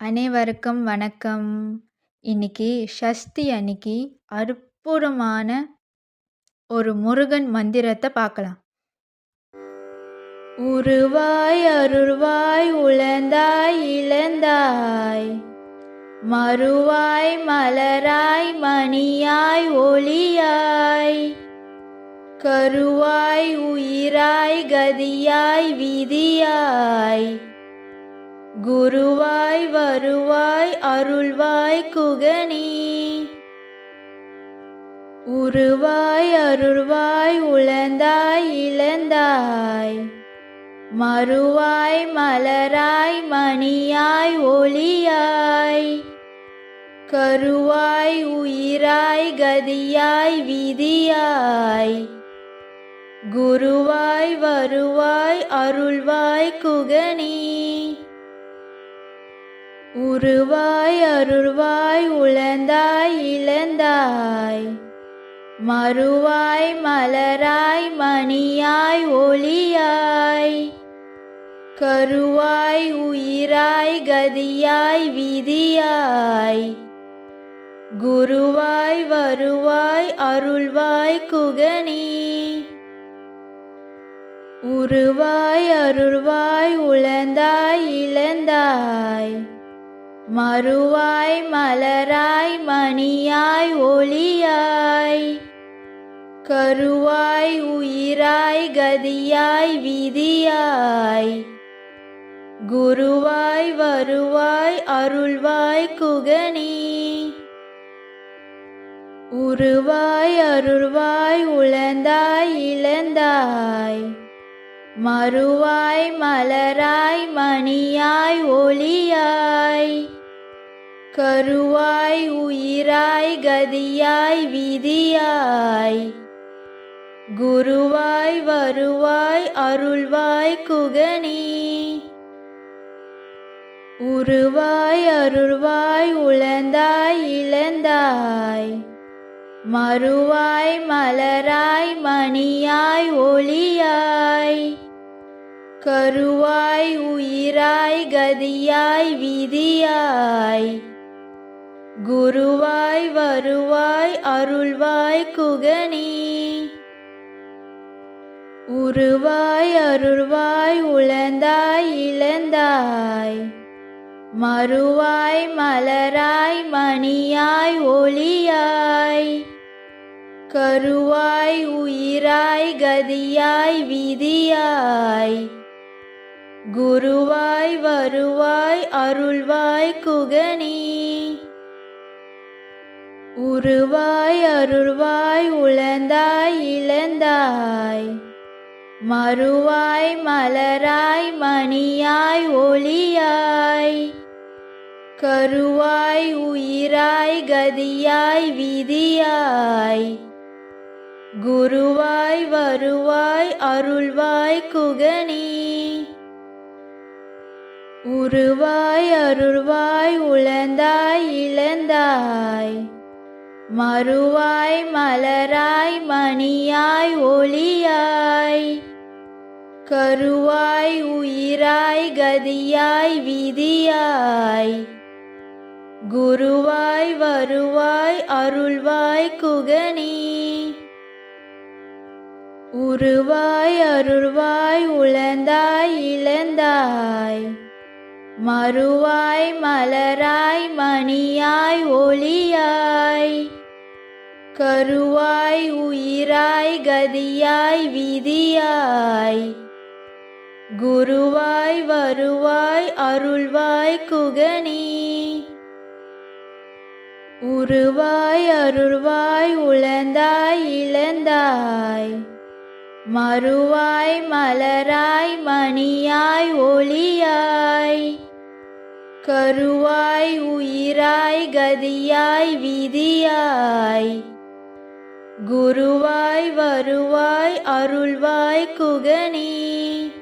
அனைவருக்கும் வணக்கம். இன்னைக்கு சஷ்டி அன்னைக்கு அற்புதமான ஒரு முருகன் மந்திரத்தை பார்க்கலாம். உருவாய் அருள்வாய் உழந்தாய் இழந்தாய் மறுவாய் மலராய் மணியாய் ஒளியாய் கருவாய் உயிராய் கதியாய் விதியாய் குருவாய் வருவாய் அருள்வாய் குகனி. உருவாய் அருள்வாய் உழந்தாய் இழந்தாய் மறுவாய் மலராய் மணியாய் ஒளியாய். கருவாய் உயிராய் கதியாய் விதியாய். குருவாய் வருவாய் அருள்வாய் குகனி. உருவாய் அருள்வாய் உழந்தாய் இழந்தாய் மறுவாய் மலராய் மணியாய் ஒளியாய். கருவாய் உயிராய் கதியாய் விதியாய். குருவாய் வருவாய் அருள்வாய் குகனி. உருவாய் அருள்வாய் உழந்தாய் இழந்தாய் மறுவாய் மலராய் மணியாய் ஒளியாய். கருவாய் உயிராய் கதியாய் விதியாய். குருவாய் வருவாய் அருள்வாய் குகனி. உருவாய் அருள்வாய் உழந்தாய் இழந்தாய். மறுவாய் மலராய் மணியாய் ஒளியாய். கருவாய் உயிராய் கதியாய் விதியாய். குருவாய் வருவாய் அருள்வாய் குகனி. உருவாய் அருள்வாய் உழந்தாய் இழந்தாய். மறுவாய் மலராய் மணியாய் ஒளியாய். கருவாய் உயிராய் கதியாய் விதியாய். குருவாய் வருவாய் அருள்வாய் குகனி. உருவாய் அருள்வாய் உழந்தாய் இழந்தாய். மறுவாய் மலராய் மணியாய் ஒளியாய். கருவாய் உயிராய் கதியாய் விதியாய். குருவாய் வருவாய் அருள்வாய் குகனி. உருவாய் அருள்வாய் உழந்தாய் இழந்தாய் மறுவாய் மலராய் மணியாய் ஒளியாய். கருவாய் உயிராய் கதியாய் விதியாய். குருவாய் வருவாய் அருள்வாய் குகனி. உருவாய் அருள்வாய் உழந்தாய் இழந்தாய் மறுவாய் மலராய் மணியாய் ஒளியாய் கருவாய் உயிராய் கதியாய் விதியாய் குருவாய் வருவாய் அருள்வாய் குகனி உருவாய் அருள்வாய் உழந்தாய் இழந்தாய் மறுவாய் மலராய் மணியாய் ஒளியாய் கருவாய் உயிராய் கதியாய் விதியாய். குருவாய் வருவாய் அருள்வாய் குகனி. உருவாய் அருள்வாய் உழந்தாய் இழந்தாய். மறுவாய் மலராய் மணியாய் ஒளியாய். கருவாய் உயிராய் கதியாய் விதியாய். குருவாய் வருவாய் அருள்வாய் குகனி.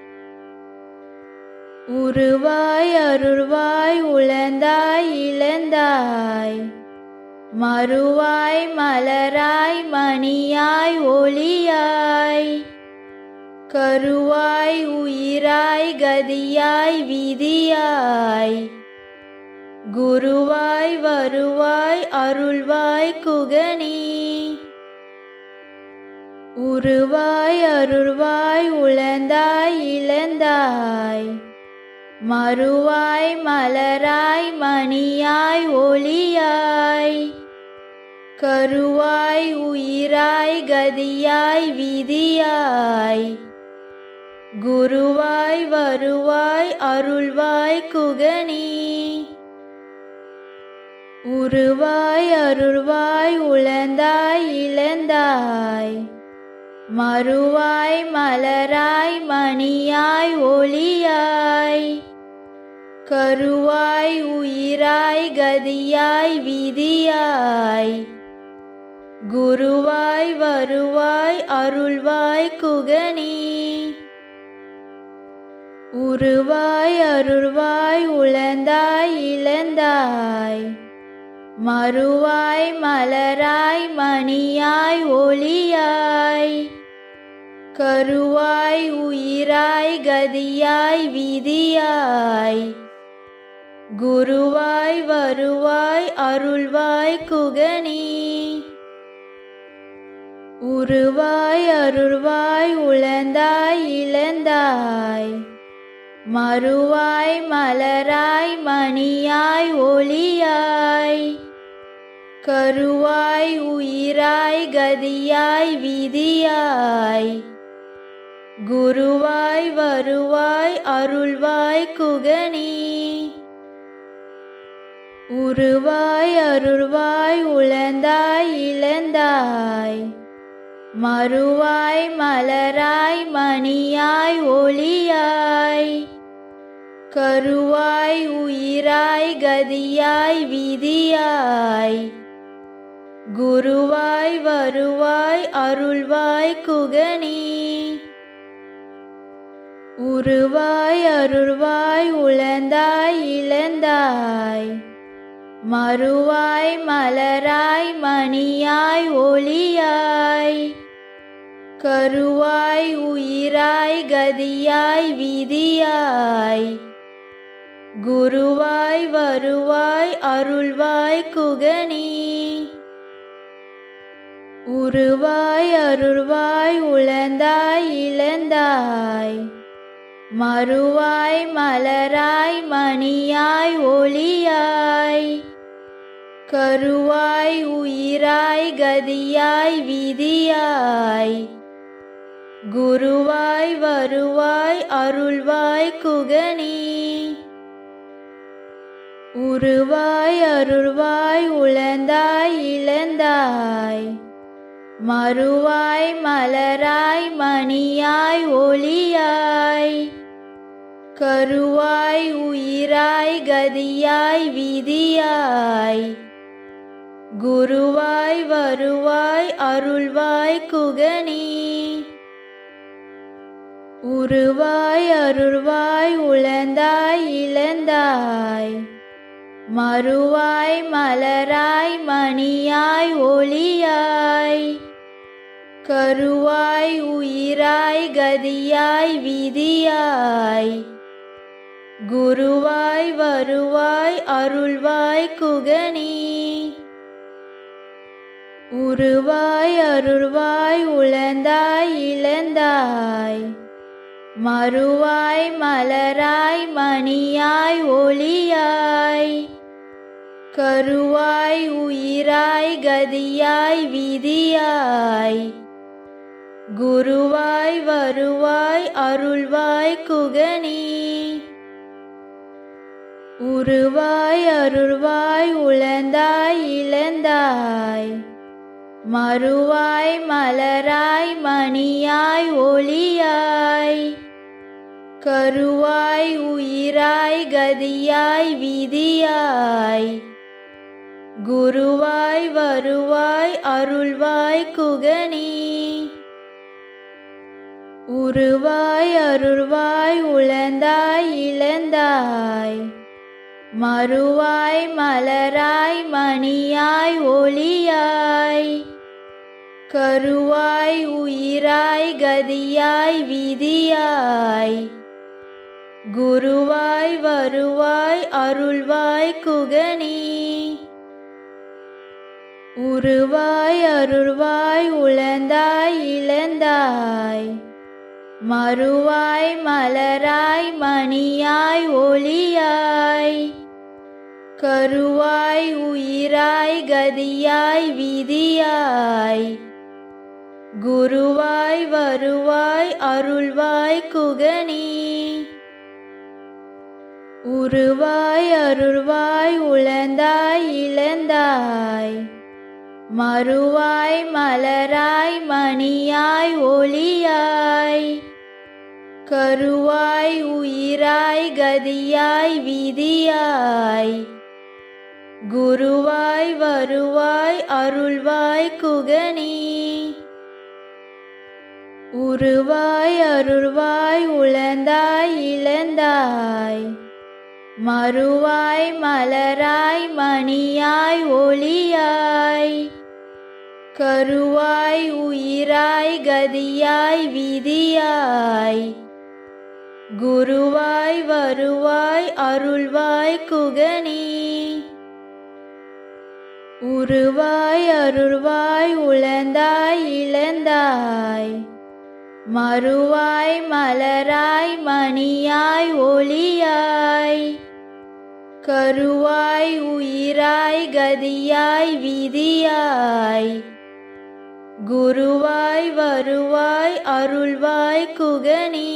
உருவாய் அருள்வாய் உழந்தாய் இழந்தாய். மறுவாய் மலராய் மணியாய் ஒளியாய். கருவாய் உயிராய் கதியாய் விதியாய். குருவாய் வருவாய் அருள்வாய் குகனி. உருவாய் அருள்வாய் உழந்தாய் இழந்தாய் மறுவாய் மலராய் மணியாய் ஒளியாய். கருவாய் உயிராய் கதியாய் விதியாய். குருவாய் வருவாய் அருள்வாய் குகனி. உருவாய் அருள்வாய் உழந்தாய் இழந்தாய் மறுவாய் மலராய் மணியாய் ஒளியாய். கருவாய் உயிராய் கதியாய் விதியாய். குருவாய் வருவாய் அருள்வாய் குகனி. உருவாய் அருள்வாய் உழந்தாய் இழந்தாய். மறுவாய் மலராய் மணியாய் ஒளியாய். கருவாய் உயிராய் கதியாய் விதியாய். குருவாய் வருவாய் அருள்வாய் குகனி. உருவாய் அருள்வாய் உழந்தாய் இழந்தாய். மறுவாய் மலராய் மணியாய் ஒளியாய். கருவாய் உயிராய் கதியாய் விதியாய். குருவாய் வருவாய் அருள்வாய் குகனி. உருவாய் அருள்வாய் உழந்தாய் இழந்தாய். மறுவாய் மலராய் மணியாய் ஒளியாய். கருவாய் உயிராய் கதியாய் விதியாய். குருவாய் வருவாய் அருள்வாய் குகனி. உருவாய் அருள்வாய் உழந்தாய் இழந்தாய் மறுவாய் மலராய் மணியாய் ஒளியாய். கருவாய் உயிராய் கதியாய் விதியாய். குருவாய் வருவாய் அருள்வாய் குகனி. உருவாய் அருள்வாய் உழந்தாய் இழந்தாய் மறுவாய் மலராய் மணியாய் ஒளியாய். கருவாய் உயிராய் கதியாய் விதியாய். குருவாய் வருவாய் அருள்வாய் குகனி. உருவாய் அருள்வாய் உழந்தாய் இழந்தாய். மறுவாய் மலராய் மணியாய் ஒளியாய். கருவாய் உயிராய் கதியாய் விதியாய். குருவாய் வருவாய் அருள்வாய் குகனி. உருவாய் அருள்வாய் உழந்தாய் இழந்தாய். மறுவாய் மலராய் மணியாய் ஒளியாய். கருவாய் உயிராய் கதியாய் விதியாய். குருவாய் வருவாய் அருள்வாய் குகனி. உருவாய் அருள்வாய் உழந்தாய் இழந்தாய். மறுவாய் மலராய் மணியாய் ஒளியாய். கருவாய் உயிராய் கதியாய் விதியாய். குருவாய் வருவாய் அருள்வாய் குகனி. உருவாய் அருள்வாய் உழந்தாய் இழந்தாய் மறுவாய் மலராய் மணியாய் ஒளியாய். கருவாய் உயிராய் கதியாய் விதியாய். குருவாய் வருவாய் அருள்வாய் குகனி. உருவாய் அருள்வாய் உழந்தாய் இழந்தாய் மறுவாய் மலராய் மணியாய் ஒளியாய். கருவாய் உயிராய் கதியாய் விதியாய். குருவாய் வருவாய் அருள்வாய் குகனி. உருவாய் அருள்வாய் உழந்தாய் இழந்தாய். மறுவாய் மலராய் மணியாய் ஒளியாய். கருவாய் உயிராய் கதியாய் விதியாய். குருவாய் வருவாய் அருள்வாய் குகனி. உருவாய் அருள்வாய் உழந்தாய் இழந்தாய். மறுவாய் மலராய் மணியாய் ஒளியாய். கருவாய் உயிராய் கதியாய் விதியாய். குருவாய் வருவாய் அருள்வாய் குகனி. உருவாய் அருள்வாய் உழந்தாய் இழந்தாய். மறுவாய் மலராய் மணியாய் ஒளியாய். கருவாய் உயிராய் கதியாய் விதியாய். குருவாய் வருவாய் அருள்வாய் குகனி. உருவாய் அருள்வாய் உழந்தாய் இழந்தாய் மறுவாய் மலராய் மணியாய் ஒளியாய். கருவாய் உயிராய் கதியாய் விதியாய். குருவாய் வருவாய் அருள்வாய் குகனி.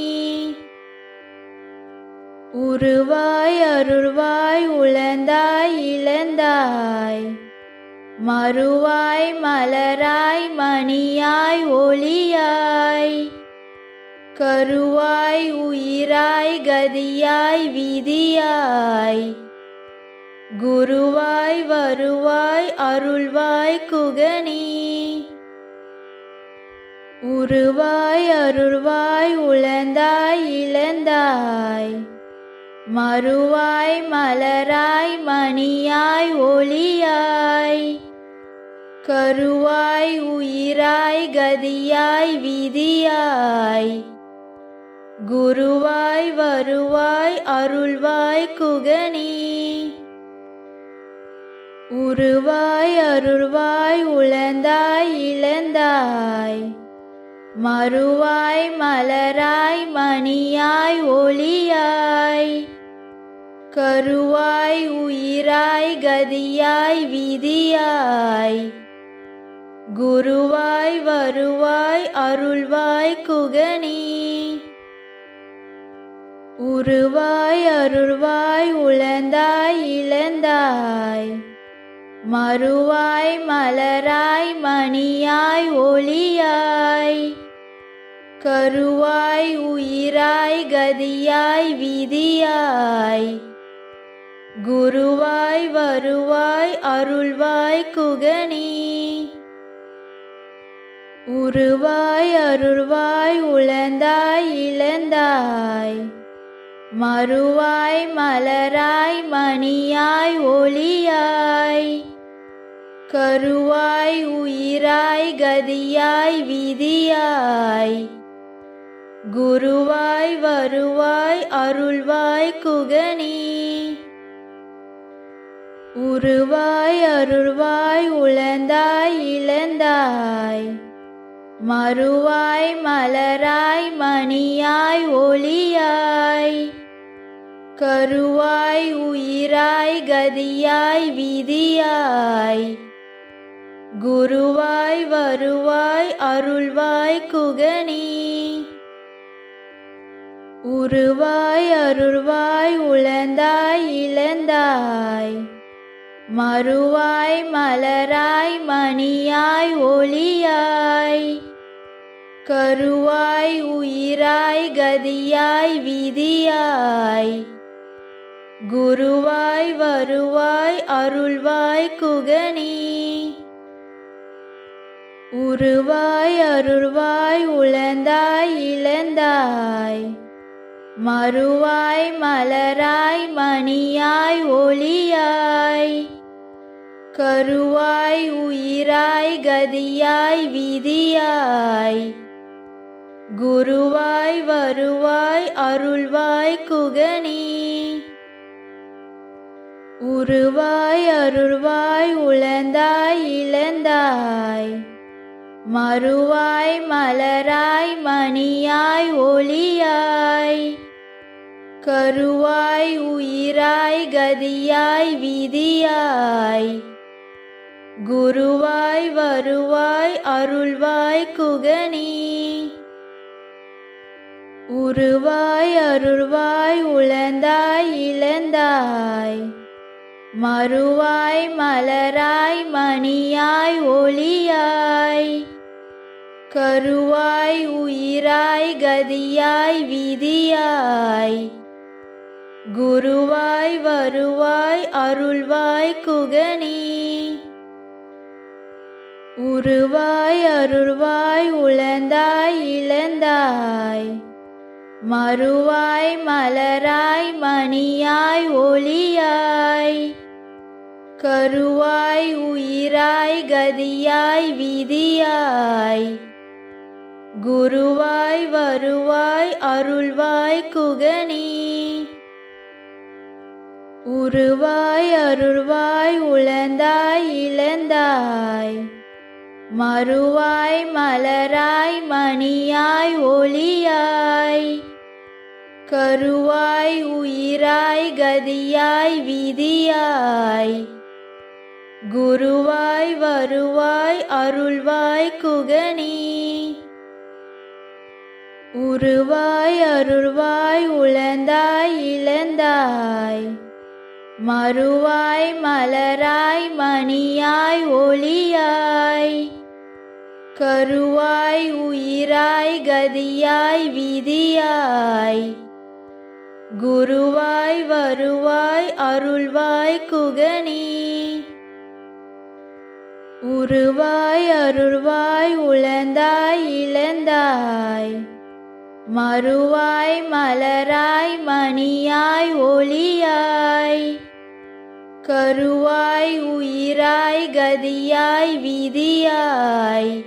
உருவாய் அருள்வாய் உழந்தாய் இழந்தாய் மறுவாய் மலராய் மணியாய் ஒளியாய். கருவாய் உயிராய் கதியாய் விதியாய். குருவாய் வருவாய் அருள்வாய் குகனி. உருவாய் அருள்வாய் உழந்தாய் இழந்தாய். மறுவாய் மலராய் மணியாய் ஒளியாய். கருவாய் உயிராய் கதியாய் விதியாய். குருவாய் வருவாய் அருள்வாய் குகனி. உருவாய் அருள்வாய் உழந்தாய் இழந்தாய். மறுவாய் மலராய் மணியாய் ஒளியாய். கருவாய் உயிராய் கதியாய் விதியாய். குருவாய் வருவாய் அருள்வாய் குகனி. உருவாய் அருள்வாய் உழந்தாய் இழந்தாய். மறுவாய் மலராய் மணியாய் ஒளியாய். கருவாய் உயிராய் கதியாய் விதியாய். குருவாய் வருவாய் அருள்வாய் குகனி. உருவாய் அருள்வாய் உழந்தாய் இழந்தாய் மறுவாய் மலராய் மணியாய் ஒளியாய். கருவாய் உயிராய் கதியாய் விதியாய். குருவாய் வருவாய் அருள்வாய் குகனி. உருவாய் அருள்வாய் உழந்தாய் இழந்தாய் மறுவாய் மலராய் மணியாய் ஒளியாய். கருவாய் உயிராய் கதியாய் விதியாய். குருவாய் வருவாய் அருள்வாய் குகனி. உருவாய் அருள்வாய் உழந்தாய் இழந்தாய். மறுவாய் மலராய் மணியாய் ஒளியாய். கருவாய் உயிராய் கதியாய் விதியாய். குருவாய் வருவாய் அருள்வாய் குகனி. உருவாய் அருள்வாய் உழந்தாய் இழந்தாய். மறுவாய் மலராய் மணியாய் ஒளியாய். கருவாய் உயிராய் கதியாய் விதியாய். குருவாய் வருவாய் அருள்வாய் குகனி. உருவாய் அருள்வாய் உழந்தாய் இழந்தாய். மறுவாய் மலராய் மணியாய் ஒளியாய். கருவாய் உயிராய் கதியாய் விதியாய். குருவாய் வருவாய் அருள்வாய் குகனி. உருவாய் அருள்வாய் உழந்தாய் இழந்தாய் மறுவாய் மலராய் மணியாய் ஒளியாய். கருவாய் உயிராய் கதியாய் விதியாய். குருவாய் வருவாய் அருள்வாய் குகனி. உருவாய் அருள்வாய் உழந்தாய் இழந்தாய் மறுவாய் மலராய் மணியாய் ஒளியாய் கருவாய் உயிராய் கதியாய் விதியாய் குருவாய் வருவாய் அருள்வாய் குகனி உருவாய் அருள்வாய் உழந்தாய் இழந்தாய் மறுவாய் மலராய் மணியாய் ஒளியாய் கருவாய் உயிராய் கதியாய் விதியாய். குருவாய் வருவாய் அருள்வாய் குகனி. உருவாய் அருள்வாய் உழந்தாய் இழந்தாய். மறுவாய் மலராய் மணியாய் ஒளியாய். கருவாய் உயிராய் கதியாய் விதியாய். குருவாய் வருவாய் அருள்வாய் குகனி. உருவாய் அருள்வாய் உழந்தாய் இழந்தாய். மறுவாய் மலராய் மணியாய் ஒளியாய். கருவாய் உயிராய் கதியாய் விதியாய்.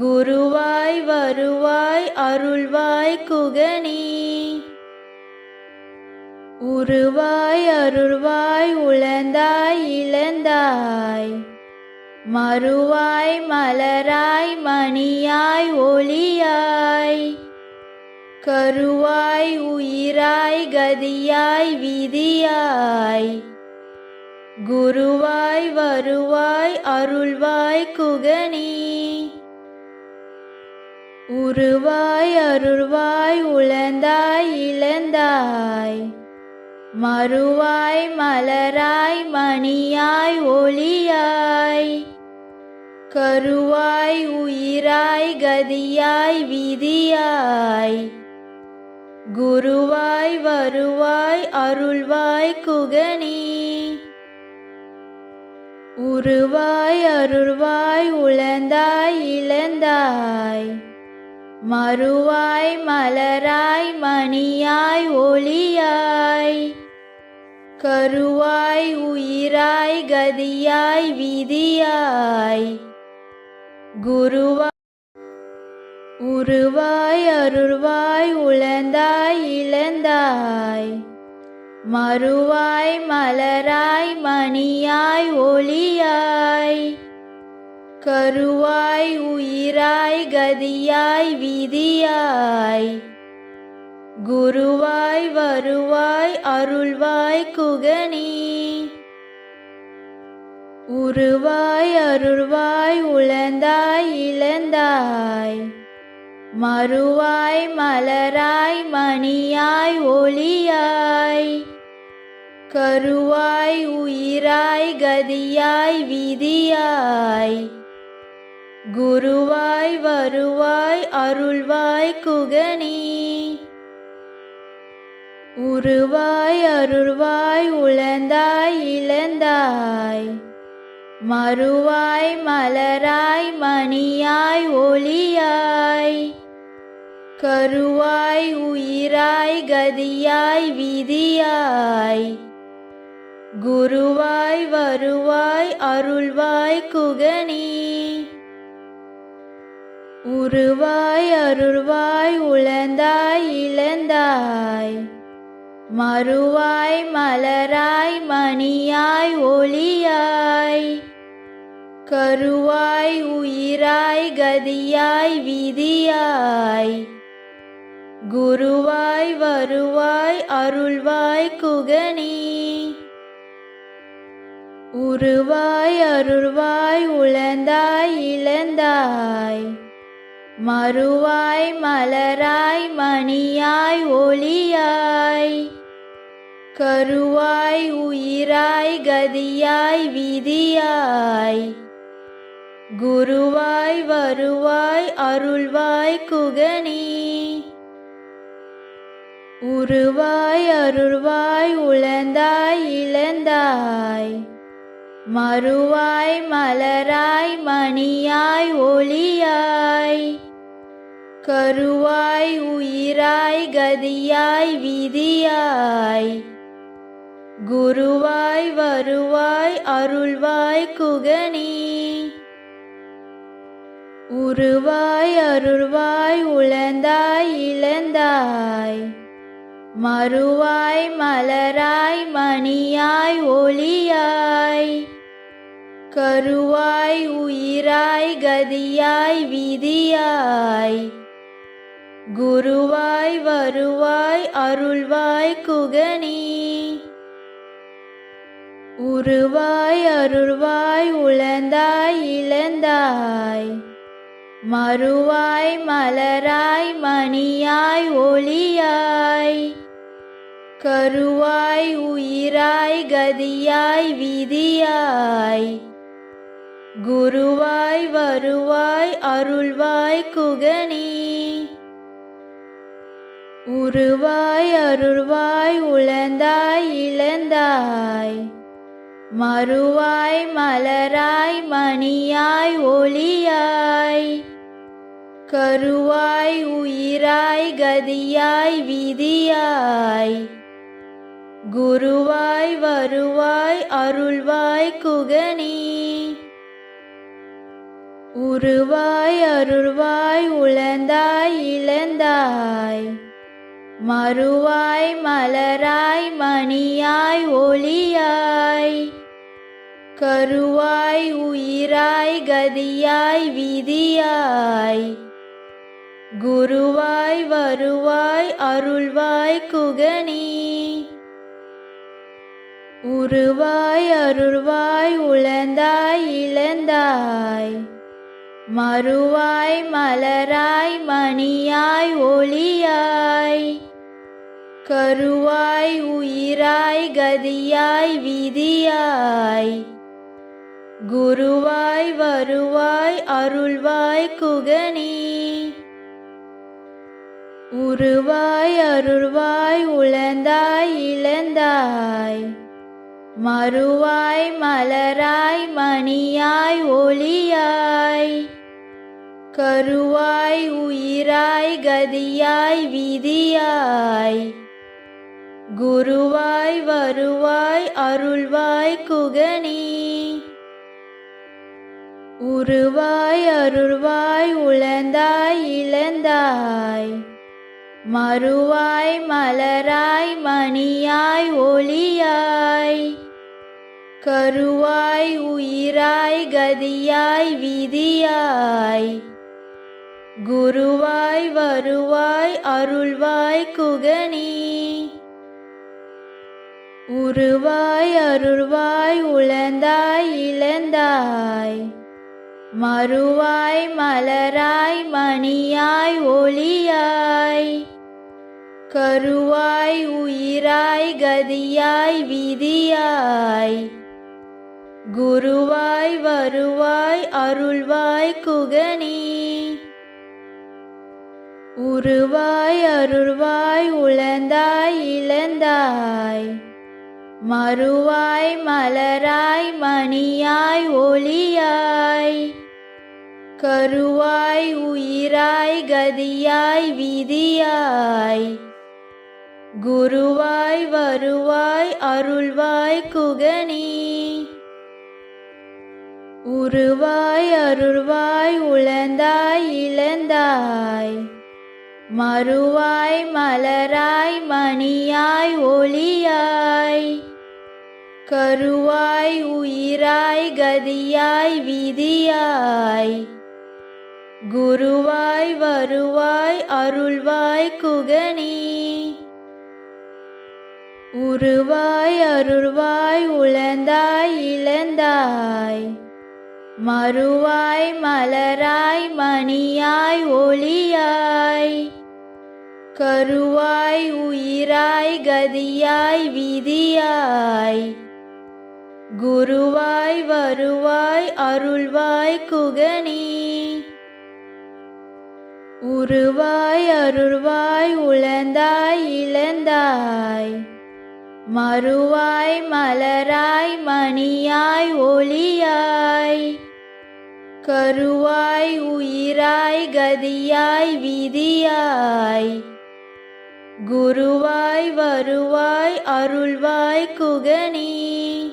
குருவாய் வருவாய் அருள்வாய் குகனி. உருவாய் அருள்வாய் உழந்தாய் இழந்தாய் மறுவாய் மலராய் மணியாய் ஒளியாய். கருவாய் உயிராய் கதியாய் விதியாய். குருவாய் வருவாய் அருள்வாய் குகனி. உருவாய் அருள்வாய் உழந்தாய் இழந்தாய் மறுவாய் மலராய் மணியாய் ஒளியாய் கருவாய் உயிராய் கதியாய் விதியாய் குருவாய் வருவாய் அருள்வாய் குகனி உருவாய் அருள்வாய் உழந்தாய் இழந்தாய் மறுவாய் மலராய் மணியாய் ஒளியாய் கருவாய் உயிராய் கதியாய் விதியாய். குருவாய் உருவாய் அருள்வாய் உழந்தாய் இழந்தாய். மறுவாய் மலராய் மணியாய் ஒளியாய். கருவாய் உயிராய் கதியாய் விதியாய். குருவாய் வருவாய் அருள்வாய் குகனி. உருவாய் அருள்வாய் உழந்தாய் இழந்தாய் மறுவாய் மலராய் மணியாய் ஒளியாய். கருவாய் உயிராய் கதியாய் விதியாய். குருவாய் வருவாய் அருள்வாய் குகனி. உருவாய் அருள்வாய் உழந்தாய் இழந்தாய் மறுவாய் மலராய் மணியாய் ஒளியாய். கருவாய் உயிராய் கதியாய் விதியாய். குருவாய் வருவாய் அருள்வாய் குகனி. உருவாய் அருள்வாய் உழந்தாய் இழந்தாய் மறுவாய் மலராய் மணியாய் ஒளியாய். கருவாய் உயிராய் கதியாய் விதியாய். குருவாய் வருவாய் அருள்வாய் குகனி. உருவாய் அருள்வாய் உழந்தாய் இழந்தாய். மறுவாய் மலராய் மணியாய் ஒளியாய். கருவாய் உயிராய் கதியாய் விதியாய். குருவாய் வருவாய் அருள்வாய் குகனி. உருவாய் அருள்வாய் உழந்தாய் இழந்தாய். மறுவாய் மலராய் மணியாய் ஒளியாய். கருவாய் உயிராய் கதியாய் விதியாய். குருவாய் வருவாய் அருள்வாய் குகனி. உருவாய் அருள்வாய் உழந்தாய் இழந்தாய். மறுவாய் மலராய் மணியாய் ஒளியாய். கருவாய் உயிராய் கதியாய் விதியாய். குருவாய் வருவாய் அருள்வாய் குகனி. உருவாய் அருள்வாய் உழந்தாய் இழந்தாய் மறுவாய் மலராய் மணியாய் ஒளியாய். கருவாய் உயிராய் கதியாய் விதியாய். குருவாய் வருவாய் அருள்வாய் குகனி. உருவாய் அருள்வாய் உழந்தாய் இழந்தாய் மறுவாய் மலராய் மணியாய் ஒளியாய் கருவாய் உயிராய் கதியாய் விதியாய் குருவாய் வருவாய் அருள்வாய் குகனி உருவாய் அருள்வாய் உழந்தாய் இழந்தாய் மறுவாய் மலராய் மணியாய் ஒளியாய் கருவாய் உயிராய் கதியாய் விதியாய். குருவாய் வருவாய் அருள்வாய் குகனி. உருவாய் அருள்வாய் உழந்தாய் இழந்தாய். மறுவாய் மலராய் மணியாய் ஒளியாய். கருவாய் உயிராய் கதியாய் விதியாய். குருவாய் வருவாய் அருள்வாய் குகனி. உருவாய் அருள்வாய் உழந்தாய் இழந்தாய். மறுவாய் மலராய் மணியாய் ஒளியாய். கருவாய் உயிராய் கதியாய் விதியாய். குருவாய் வருவாய் அருள்வாய் குகனி. உருவாய் அருள்வாய் உழந்தாய் இழந்தாய் மறுவாய் மலராய் மணியாய் ஒளியாய். கருவாய் உயிராய் கதியாய் விதியாய். குருவாய் வருவாய் அருள்வாய் குகனி. உருவாய் அருள்வாய் உழந்தாய் இழந்தாய் மறுவாய் மலராய் மணியாய் ஒளியாய். கருவாய் உயிராய் கதியாய் விதியாய். குருவாய் வருவாய் அருள்வாய் குகனி. உருவாய் அருள்வாய் உழந்தாய் இழந்தாய். மறுவாய் மலராய் மணியாய் ஒளியாய். கருவாய் உயிராய் கதியாய் விதியாய். குருவாய் வருவாய் அருள்வாய் குகனி. உருவாய் அருள்வாய் உழந்தாய் இழந்தாய். மறுவாய் மலராய் மணியாய் ஒளியாய். கருவாய் உயிராய் கதியாய் விதியாய். குருவாய் வருவாய் அருள்வாய் குகனி. உருவாய் அருள்வாய் உழந்தாய் இழந்தாய். மறுவாய் மலராய் மணியாய் ஒளியாய். கருவாய் உயிராய் கதியாய் விதியாய். குருவாய் வருவாய் அருள்வாய் குகனி. உருவாய் அருள்வாய் உழந்தாய் இழந்தாய் மறுவாய் மலராய் மணியாய் ஒளியாய். கருவாய் உயிராய் கதியாய் விதியாய். குருவாய் வருவாய் அருள்வாய் குகனி.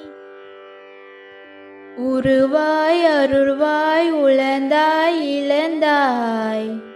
உருவாய் அருள்வாய் உழந்தாய் இழந்தாய்